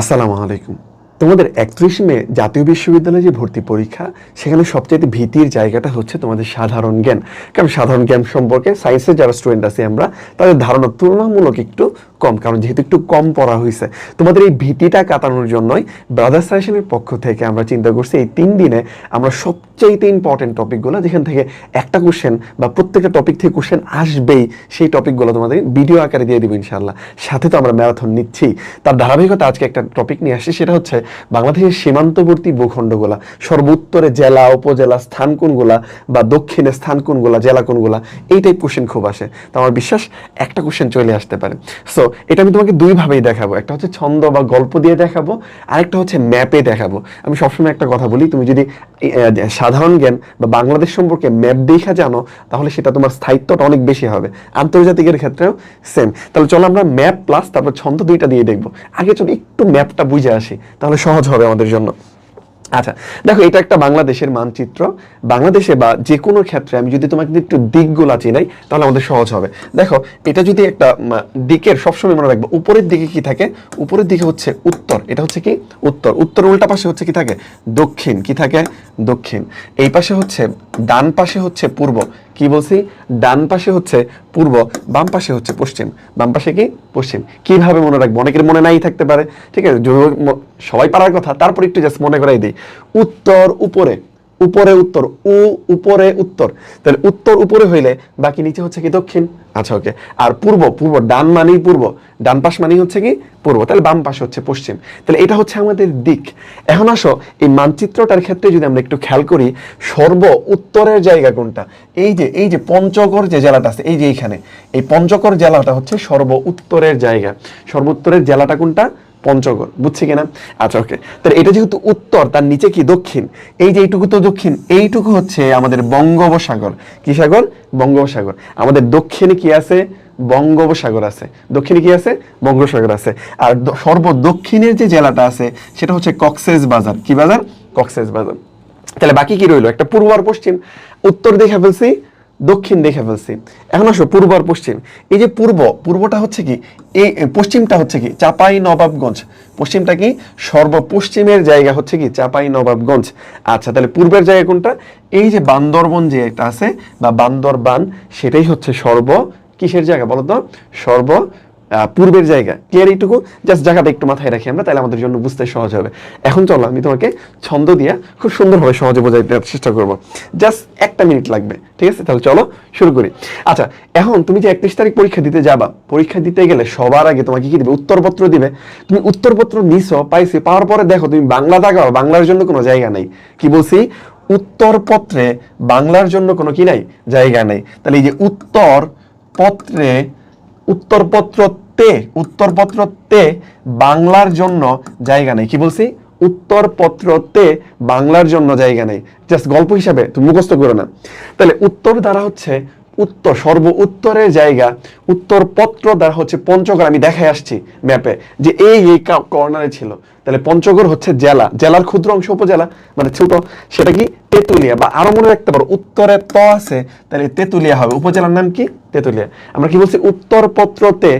আসসালামু আলাইকুম। তোমাদের একত্রিশ মে জাতীয় বিশ্ববিদ্যালয়ে যে ভর্তি পরীক্ষা, সেখানে সবচেয়ে ভীতির জায়গাটা হচ্ছে তোমাদের সাধারণ জ্ঞান। কারণ সাধারণ জ্ঞান সম্পর্কে সায়েন্সের যারা স্টুডেন্ট আছে আমরা, তাদের ধারণা তুলনামূলক একটু কম, কারণ যেহেতু একটু কম পড়া হয়েছে। তোমাদের এই ভীতিটা কাটানোর জন্যই ব্রাদার্স সাজেশনের পক্ষ থেকে আমরা চিন্তা করছি, এই তিন দিনে আমরা সবচেয়ে ইম্পর্টেন্ট টপিকগুলো যেখান থেকে একটা কোশ্চেন বা প্রত্যেকটা টপিক থেকে কোশ্চেন আসবেই, সেই টপিকগুলো তোমাদের ভিডিও আকারে দিয়ে দিব ইনশাল্লাহ সাথে তো আমরা ম্যারাথন নিচ্ছি। তার ধারাবাহিকতা আজকে একটা টপিক নিয়ে আসছি, সেটা হচ্ছে বাংলাদেশের সীমান্তবর্তী ভূখণ্ডগুলা, সর্বোত্তরে জেলা, উপজেলা, স্থান কোনগুলা বা দক্ষিণে স্থান কোনগুলা, জেলা কোনগুলা, এই টাইপ কোশ্চেন খুব আসে। তো আমার বিশ্বাস একটা কোশ্চেন চলে আসতে পারে। সো এটা আমি তোমাকে দুইভাবেই দেখাবো। একটা হচ্ছে ছন্দ বা গল্প দিয়ে দেখাবো, আরেকটা হচ্ছে ম্যাপে দেখাবো। আমি সবসময় একটা কথা বলি, তুমি যদি সাধারণ জ্ঞান বা বাংলাদেশ সম্পর্কে ম্যাপ দেখা জানো, তাহলে সেটা তোমার স্থায়িত্বটা অনেক বেশি হবে। আন্তর্জাতিকের ক্ষেত্রেও সেম তাহলে চলো আমরা ম্যাপ প্লাস তারপর ছন্দ দুইটা দিয়ে দেখব। আগে চলো একটু ম্যাপটা বুঝে আসি, তাহলে সহজ হবে আমাদের জন্য। আচ্ছা দেখো, এটা একটা বাংলাদেশের মানচিত্র। বাংলাদেশে বা যে কোনো ক্ষেত্রে আমি যদি তোমাকে একটু দিকগুলা চিনাই, তাহলে আমাদের সহজ হবে। দেখো, এটা যদি একটা দিকের সবসময় মনে রাখব, উপরের দিকে কি থাকে? উপরের দিকে হচ্ছে উত্তর। এটা হচ্ছে কি? উত্তর। উত্তর উল্টা পাশে হচ্ছে কি থাকে? দক্ষিণ। কি থাকে? দক্ষিণ। এই পাশে হচ্ছে, ডান পাশে হচ্ছে পূর্ব। কি বলছি? ডান পাশে হচ্ছে পূর্ব, বাম পাশে হচ্ছে পশ্চিম। বাম পাশে কি? পশ্চিম। কীভাবে মনে রাখব? অনেকের মনে নাই থাকতে পারে। ঠিক আছে? সবাই পারার কথা, তারপর একটু জাস্ট মনে করাই দিই। উত্তর উপরে। উপরে উত্তর, উ উপরে উত্তর। তাহলে উত্তর উপরে হইলে বাকি নিচে হচ্ছে কি দক্ষিণ? আচ্ছা ওকে। আর পূর্ব পূর্ব, ডান মানেই পূর্ব। ডান পাশ মানেই হচ্ছে কি পূর্ব। তাহলে বাম পাশে হচ্ছে পশ্চিম। তাহলে এটা হচ্ছে আমাদের দিক। এখন আসো, এই মানচিত্রটার ক্ষেত্রে যদি আমরা একটু খেয়াল করি, সর্ব উত্তরের জায়গা কোনটা? এই যে এই যে পঞ্চগড় যে জেলাটা আছে, এই যে এইখানে। এই পঞ্চগড় জেলাটা হচ্ছে সর্ব উত্তরের জায়গা। সর্ব উত্তরের জেলাটা কোনটা? পঞ্চগড়, বুঝছি কিনা? আচ্ছা ওকে তাহলে এটা যেহেতু উত্তর, তার নিচে কি দক্ষিণ? এই যে এইটুকু তো দক্ষিণ, এইটুকু হচ্ছে আমাদের বঙ্গোপসাগর। কি সাগর? বঙ্গোপসাগর। আমাদের দক্ষিণে কি আছে? বঙ্গোপসাগর আছে। দক্ষিণে কি আছে? বঙ্গোপসাগর আছে। আর দ- সর্ব দক্ষিণের যে জেলাটা আছে, সেটা হচ্ছে কক্সেস বাজার। কি বাজার? কক্সেস বাজার। তাহলে বাকি কি রইল? একটা পূর্ব আর পশ্চিম। উত্তর দেখে ফেলছি। দক্ষিণ দেখে ফেলছি। এখন আসো পূর্ব আর পশ্চিম। এই যে পূর্ব, পূর্বটা হচ্ছে কি? এই পশ্চিমটা হচ্ছে কি? চাপাই নবাবগঞ্জ। পশ্চিমটা কি? সর্বপশ্চিমের জায়গা হচ্ছে কি? চাপাই নবাবগঞ্জ। আচ্ছা তাহলে পূর্বের জায়গা কোনটা? এই যে বান্দরবন যে একটা আছে, বা বান্দরবান, সেটাই হচ্ছে সর্ব, কিসের জায়গা বলতো সর্ব পূর্বের জায়গা। ক্লিয়ার এইটুকু? জাস্ট জায়গাটা একটু মাথায় রাখি আমরা, তাহলে আমাদের জন্য বুঝতে সহজ হবে। এখন চলো, আমি তোমাকে ছন্দ দিয়া খুব সুন্দরভাবে সহজে বোঝাই দেওয়ার চেষ্টা করব। জাস্ট একটা মিনিট লাগবে, ঠিক আছে? তাহলে চলো, শুরু করি। আচ্ছা এখন তুমি যে একত্রিশ তারিখ পরীক্ষা দিতে যাবা, পরীক্ষা দিতে গেলে সবার আগে তোমাকে কি দিবে? উত্তরপত্র দিবে। তুমি উত্তরপত্র নিছো, পাইছি, পাওয়ার পরে দেখো, তুমি বাংলা দাগাও বাংলার জন্য কোনো জায়গা নেই। কি বলছি? উত্তরপত্রে বাংলার জন্য কোনো কি নাই? জায়গা নেই। তাহলে এই যে উত্তর পত্রে উত্তরপত্রতে উত্তরপত্রতে বাংলার জন্য জায়গা নেই। কি বলছি? উত্তরপত্রতে বাংলার জন্য জায়গা নেই। জাস্ট গল্প হিসাবে, তুমি মুখস্থ করো না। তাহলে উত্তর দ্বারা হচ্ছে উত্তর, সর্ব উত্তরের জায়গা, উত্তর পত্র দ্বারা হচ্ছে পঞ্চগড়, আমি দেখাই আসছি ম্যাপে যে এই এই কর্নারে ছিল। তাহলে পঞ্চগড় হচ্ছে জেলা। জেলার ক্ষুদ্র অংশ উপজেলা মানে ছোট, সেটা কি? তেতুলিয়া, বা আরও মনে রাখতে পারো, উত্তরে ত আছে, তাহলে তেতুলিয়া হবে। উপজেলার নাম কি? তেতুলিয়া। আমরা কি বলছি? উত্তর পত্রতে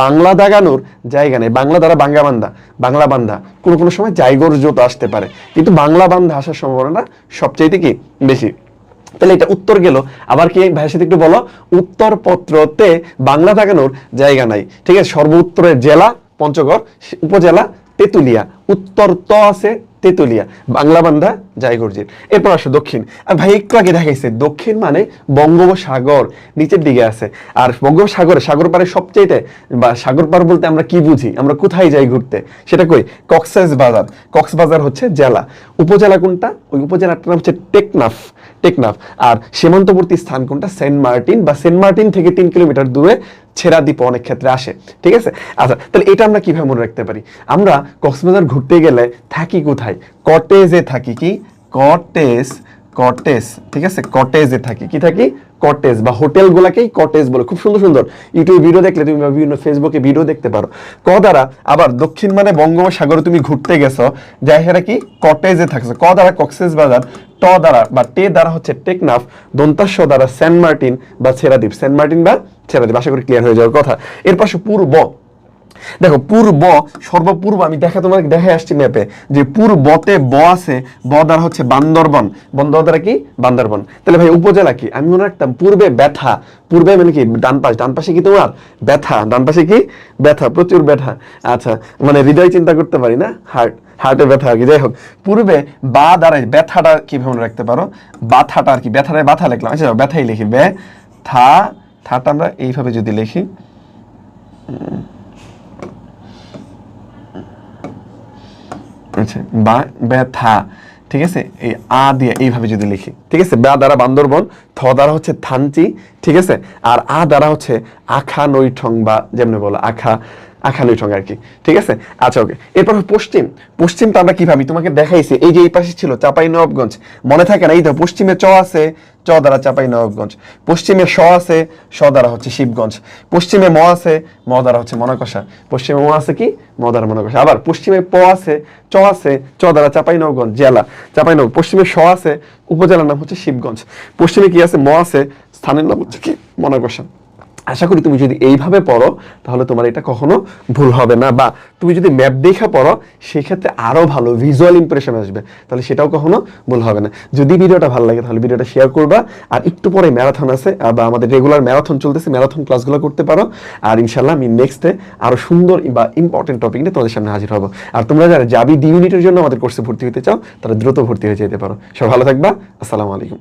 বাংলা দাগানোর জায়গা নেই। বাংলা দ্বারা বাঙ্গা বান্ধা বাংলা বান্ধা কোনো কোনো সময় জায়গর্জত আসতে পারে। কিন্তু বাংলা বান্ধা আসার সম্ভাবনা সবচাইতে কি? বেশি। তাহলে এটা উত্তর গেল। আবার কি ভাইয়ের সাথে একটু বলো? উত্তরপত্রতে বাংলা থাকানোর জায়গা নাই। ঠিক আছে, সর্ব উত্তরের জেলা পঞ্চগড় উপজেলা তেতুলিয়া। উত্তর ত আছে তেতুলিয়া, বাংলা বান্ধা জায়গর্জির এরপর আসো দক্ষিণ। আর ভাই, একটু আগে দেখাইছে, দক্ষিণ মানে বঙ্গোপসাগর, নিচের দিকে আছে। আর বঙ্গোপসাগরে সাগর পারে সবচেয়ে বা সাগর পার বলতে আমরা কি বুঝি, আমরা কোথায় যাই ঘুরতে, সেটা কই? কক্সেস বাজার। কক্সবাজার হচ্ছে জেলা। উপজেলা কোনটা? ওই উপজেলাটার নাম হচ্ছে টেকনাফ। টেকনাফ। আর সীমান্তবর্তী স্থান কোনটা? সেন্ট মার্টিন, বা সেন্ট মার্টিন থেকে তিন কিলোমিটার দূরে ছেড়া দ্বীপ অনেক ক্ষেত্রে আসে। ঠিক আছে? আচ্ছা তাহলে এটা আমরা কীভাবে মনে রাখতে পারি? আমরা কক্সবাজার ঘুরতে গেলে থাকি কোথায়? কটেজে থাকি কি? কটেজ কটেজ ঠিক আছে? কটেজে থাকি। কি থাকি? কটেজ বা হোটেলগুলোকেই কটেজ বলে। খুব সুন্দর সুন্দর। ইউটিউবে ভিডিও দেখলে তুমি বিভিন্ন ফেসবুকে ভিডিও দেখতে পারো। ক দ্বারা আবার দক্ষিণ মানে বঙ্গোপসাগরে তুমি ঘুরতে গেছো যাই সেটা কি কটেজে থাকছো। ক দ্বারা কক্সেস বাজার ট দ্বারা বা টে দ্বারা হচ্ছে টেকনাফ দন্তাস্য দ্বারা সেন্ট মার্টিন বা ছেড়াদ্বীপ সেন্ট মার্টিন বা ছেড়াদ্বীপ আশা করি ক্লিয়ার হয়ে যাওয়ার কথা। এর পাশে পূর্ব দেখো পূর্ব সর্বপূর্ব, আমি দেখা তোমাকে দেখে আসছি ম্যাপে যে পূর্বতে ব আছে, ব দ্বারা হচ্ছে বান্দরবন। বন দ্বারা কি? বান্দরবন। তাহলে ভাই, উপজেলা কি? আমি মনে রাখতাম পূর্বে ব্যথা। পূর্বে মানে কি? ডান পাশ। ডান পাশে কি তোমার? ব্যথা। ডান পাশে কি? ব্যথা, প্রচুর ব্যথা। আচ্ছা মানে হৃদয় চিন্তা করতে পারি না? হার্ট হার্টে ব্যথা আর কি। যাই হোক, পূর্বে বা দ্বারাই ব্যথাটা কীভাবে মনে রাখতে পারো? বাথাটা আর কি। ব্যথাটায় ব্যথা লিখলাম। আচ্ছা ব্যথাই লিখি। বে থা থাটা আমরা এইভাবে যদি লিখি বা, ব্যথা, ঠিক আছে? এই আ দিয়ে এইভাবে যদি লিখি, ঠিক আছে? ব্যা দ্বারা বান্দরবন, থ দ্বারা হচ্ছে থানচি, ঠিক আছে? আর আ দ্বারা হচ্ছে আখা নৈঠং বা যেমনি বলো, আখা আখা নৈঠং আর কি। ঠিক আছে? আচ্ছা ওকে। এরপর পশ্চিম। পশ্চিমটা আমরা কি ভাবি? তোমাকে দেখাইছি। এই যে এই পাশে ছিল চাপাই নবাবগঞ্জ মনে থাকে না? এই তো পশ্চিমে চ আছে, চ দ্বারা চাপাই নবাবগঞ্জ পশ্চিমে স আছে, স দ্বারা হচ্ছে শিবগঞ্জ। পশ্চিমে ম আছে, ম দ্বারা হচ্ছে মনকষা পশ্চিমে ম আছে কি? ম দ্বারা মনকষা আবার পশ্চিমে প আছে, চ আছে, চ দ্বারা চাপাই নবগঞ্জ জেলা। চাপাই নব পশ্চিমে স আছে, উপজেলার নাম হচ্ছে শিবগঞ্জ। পশ্চিমে কি আছে? ম আছে, স্থানের নাম হচ্ছে কি? মনকষা আশা করি তুমি যদি এইভাবে পড়ো, তাহলে তোমার এটা কখনো ভুল হবে না। বা তুমি যদি ম্যাপ দেখে পড়ো, সেক্ষেত্রে আরও ভালো ভিজুয়াল ইমপ্রেশন আসবে। তাহলে সেটাও কখনো ভুল হবে না। যদি ভিডিওটা ভালো লাগে, তাহলে ভিডিওটা শেয়ার করবা। আর একটু পরে ম্যারাথন আছে বা আমাদের রেগুলার ম্যারাথন চলতেছে ম্যারাথন ক্লাসগুলো করতে পারো। আর ইনশাল্লাহ আমি নেক্সটে আরও সুন্দর বা ইম্পর্টেন্ট টপিক নিয়ে তোমাদের সামনে হাজির হব। আর তোমরা যারা যাবি ডি ইউনিটের জন্য আমাদের কোর্সে ভর্তি হতে চাও, তারা দ্রুত ভর্তি হয়ে যেতে পারো। সব ভালো থাকবা। আসসালামু আলাইকুম।